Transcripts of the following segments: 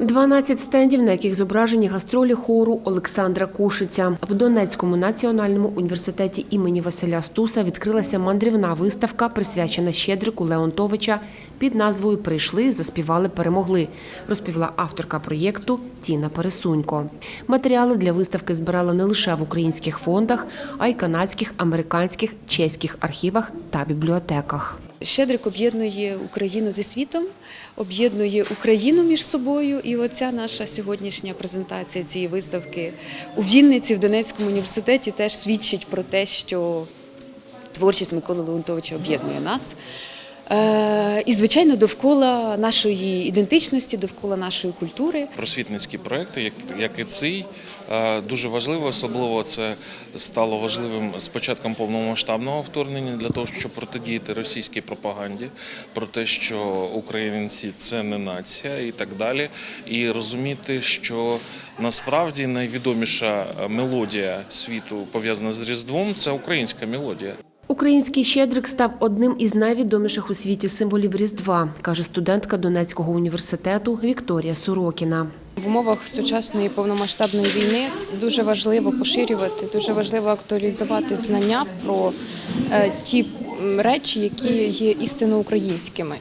12 стендів, на яких зображені гастролі хору Олександра Кушиця. В Донецькому національному університеті імені Василя Стуса відкрилася мандрівна виставка, присвячена Щедрику Леонтовича під назвою Прийшли, заспівали, перемогли, розповіла авторка проєкту Тіна Пересунько. Матеріали для виставки збирали не лише в українських фондах, а й канадських, американських, чеських архівах та бібліотеках. Щедрик об'єднує Україну зі світом, об'єднує Україну між собою. І оця наша сьогоднішня презентація цієї виставки у Вінниці в Донецькому університеті теж свідчить про те, що творчість Миколи Леонтовича об'єднує нас. Е, І, звичайно, довкола нашої ідентичності, довкола нашої культури. просвітницькі проекти, як, як і цей, е, дуже важливо. Особливо це стало важливим з початком повномасштабного вторгнення для того, щоб протидіяти російській пропаганді про те, що українці це не нація і так далі. І розуміти, що насправді найвідоміша мелодія світу пов'язана з Різдвом це українська мелодія. Український щедрик став одним із найвідоміших у світі символів Різдва, каже студентка Донецького університету Вікторія Сорокіна. В умовах сучасної повномасштабної війни дуже важливо поширювати, дуже важливо актуалізувати знання про е, ті речі, які є істинно українськими,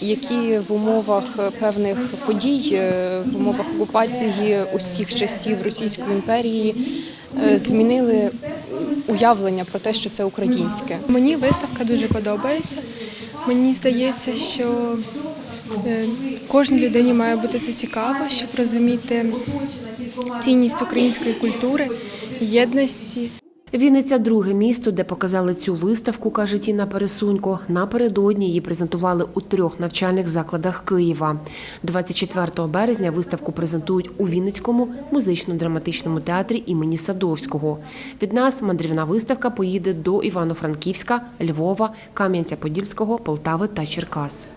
які в умовах певних подій, е, в умовах окупації усіх часів Російської імперії е, змінили уявлення про те, що це українське. Мені виставка дуже подобається. Мені здається, що е, кожній людині має бути це цікаво, щоб розуміти цінність української культури, єдності. Вінниця друге місто, де показали цю виставку, каже Тіна Пересунько. Напередодні її презентували у трьох навчальних закладах Києва. 24 березня виставку презентують у Вінницькому музично-драматичному театрі імені Садовського. Від нас мандрівна виставка поїде до Івано-Франківська, Львова, Кам'янця-Подільського, Полтави та Черкас.